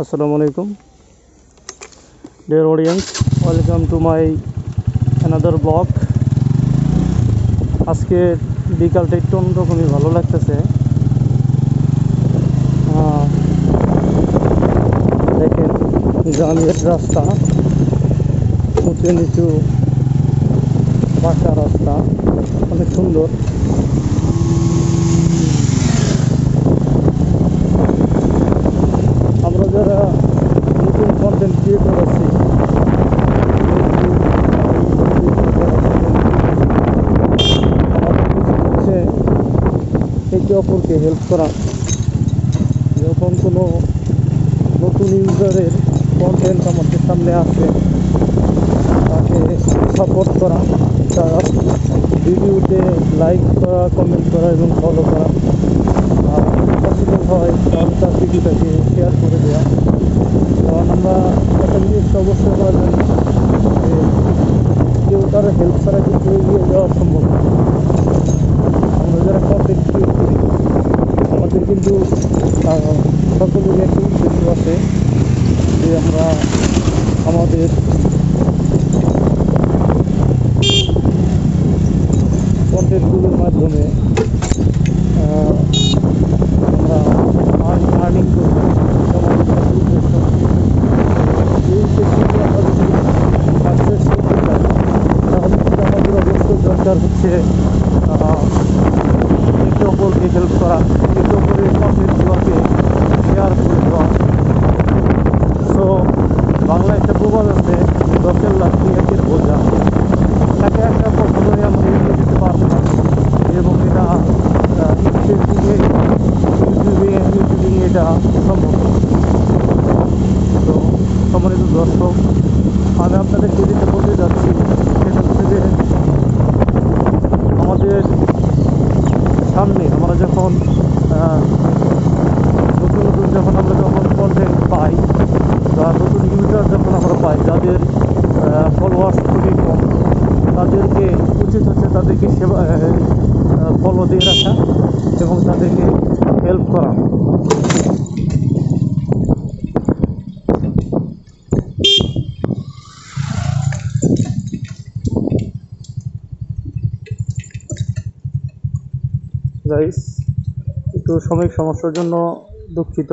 আসসালামু আলাইকুম। Dear audience welcome to my another blog আজকে বিকালটা একটু অন্যরকমই ভালো লাগতেছে। দেখেন গ্রামের রাস্তা, উঁচু নিচু পাকা রাস্তা, অনেক সুন্দর আমরা যারা নতুন কন্টেন্ট ক্রিয়েটর আছি আমাদের উচিত হচ্ছে একে অপরকে হেল্প করা। যখন কোনো নতুন ইউজারের কন্টেন্ট আমাদের সামনে আসে, তাকে সাপোর্ট করা, তার ভিডিওতে লাইক করা কমেন্ট করা এবং ফলো করা। আর পসিবল হয় তাহলে তার ভিডিওটাকে শেয়ার করে দেওয়া কারণ আমরা একটা জিনিস অবশ্যই করা জানি যে কেউ তার হেল্প ছাড়া কিন্তু এগিয়ে যাওয়া সম্ভব না আমরা যারা কন্টেন্ট ক্রিয়েট করি আমাদের কিন্তু আহ, সকলেরই একটি উদ্দেশ্য আছে। যে আমরা আমাদের কন্টেন্টগুলোর মাধ্যমে আমরা আর্নিং করব। দরকার হচ্ছে একে অপরকে হেল্প করা, একে অপরের কন্টেন্টগুলোকে করে দেওয়া সো একটা প্রবাদ আছে দশের লাঠি একের বোঝা। তাকে একটা কখনোই আমরা এগিয়ে যেতে পারব না। এবং এটা ফেসবুকে ইউটিউবে, ইউটিউবিং এটা সম্ভব তো সম্মানিত দর্শক, আমি আপনাদেরকে যেটা বলতে যাচ্ছি, সেটা হচ্ছে যে আমাদের সামনে আমরা যখন আহ, নতুন নতুন যখন আমরা যখন কন্টেন্ট পাই বা নতুন ইউজার যখন আমরা পাই যাদের ফলোয়ার্স খুবই কম। তাদেরকে উচিত হচ্ছে তাদেরকে সেবা ফলো দিয়ে রাখা এবং তাদেরকে হেল্প করা। একটু সাময়িক সমস্যার জন্য দুঃখিত।